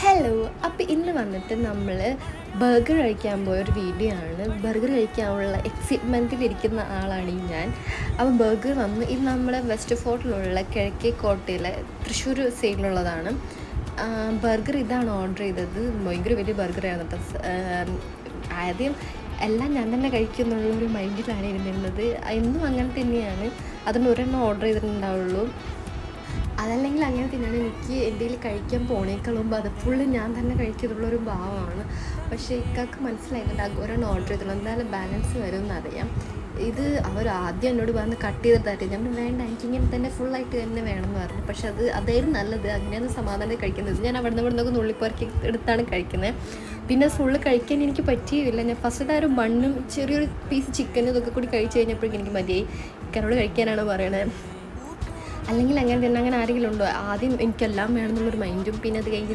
Hello അപ്പോൾ ഇന്ന് വന്നിട്ട് നമ്മൾ ബർഗർ കഴിക്കാൻ പോയ ഒരു വീഡിയോ ആണ്. ബർഗർ കഴിക്കാനുള്ള എക്സൈറ്റ്മെന്റിലിരിക്കുന്ന ആളാണ് ഈ ഞാൻ. അപ്പോൾ ബർഗർ വന്ന് ഇത് നമ്മുടെ വെസ്റ്റ് ഫോർട്ടിലുള്ള കിഴക്കേ കോട്ടയിലെ തൃശ്ശൂർ സൈഡിലുള്ളതാണ് ബർഗർ ഇതാണ് ഓർഡർ ചെയ്തത്. ഭയങ്കര വലിയ ബർഗറായിരുന്നു കേട്ടോ. ആദ്യം എല്ലാം ഞാൻ തന്നെ കഴിക്കുന്നുള്ള ഒരു മൈൻഡിലാണ് ഇരുന്നിരുന്നത്. എന്നും അങ്ങനെ തന്നെയാണ്. അതുകൊണ്ട് ഒരെണ്ണം ഓർഡർ ചെയ്തിട്ടുണ്ടാവുള്ളൂ. അതല്ലെങ്കിൽ അങ്ങനെ തിന്നാണ്. എനിക്ക് എന്തെങ്കിലും കഴിക്കാൻ പോണേക്കാൾ മുമ്പ് അത് ഫുള്ള് ഞാൻ തന്നെ കഴിക്കുന്നുള്ള ഒരു ഭാവമാണ്. പക്ഷേ ഇക്കാക്ക് മനസ്സിലായിട്ടുണ്ട് ആ ഒരെണ്ണം ഓർഡർ ചെയ്തിട്ടുള്ളൂ. എന്തായാലും ബാലൻസ് വരും എന്നറിയാം ഇത് അവർ ആദ്യം എന്നോട് പറഞ്ഞ് കട്ട് ചെയ്തിട്ടായിട്ട് ഞാൻ പറഞ്ഞു, വേണ്ട എനിക്കിങ്ങനെ തന്നെ ഫുള്ളായിട്ട് തന്നെ വേണം എന്ന് പറഞ്ഞു. പക്ഷെ അത് അതായിരുന്നു നല്ലത്. അങ്ങനെയാണ് സമാധാനം കഴിക്കുന്നത്. ഞാൻ അവിടെ നിന്ന് ഇവിടെ നിന്നൊക്കെ നുള്ളിപ്പറക്കി എടുത്താണ് കഴിക്കുന്നത്. പിന്നെ ഫുള്ള് കഴിക്കാൻ എനിക്ക് പറ്റിയില്ല. ഞാൻ ഫസ്റ്റ് ആ ഒരു മണ്ണും ചെറിയൊരു പീസ് ചിക്കനും ഇതൊക്കെ കൂടി കഴിച്ച് കഴിഞ്ഞപ്പോഴേക്കും എനിക്ക് മതിയായി. ഇക്കാനോട് കഴിക്കാനാണ് പറയണത് അല്ലെങ്കിൽ അങ്ങനെ തന്നെ അങ്ങനെ ആരെങ്കിലും ഉണ്ടോ? ആദ്യം എനിക്കെല്ലാം വേണമെന്നുള്ളൊരു മൈൻഡും പിന്നെ അത് കഴിഞ്ഞ്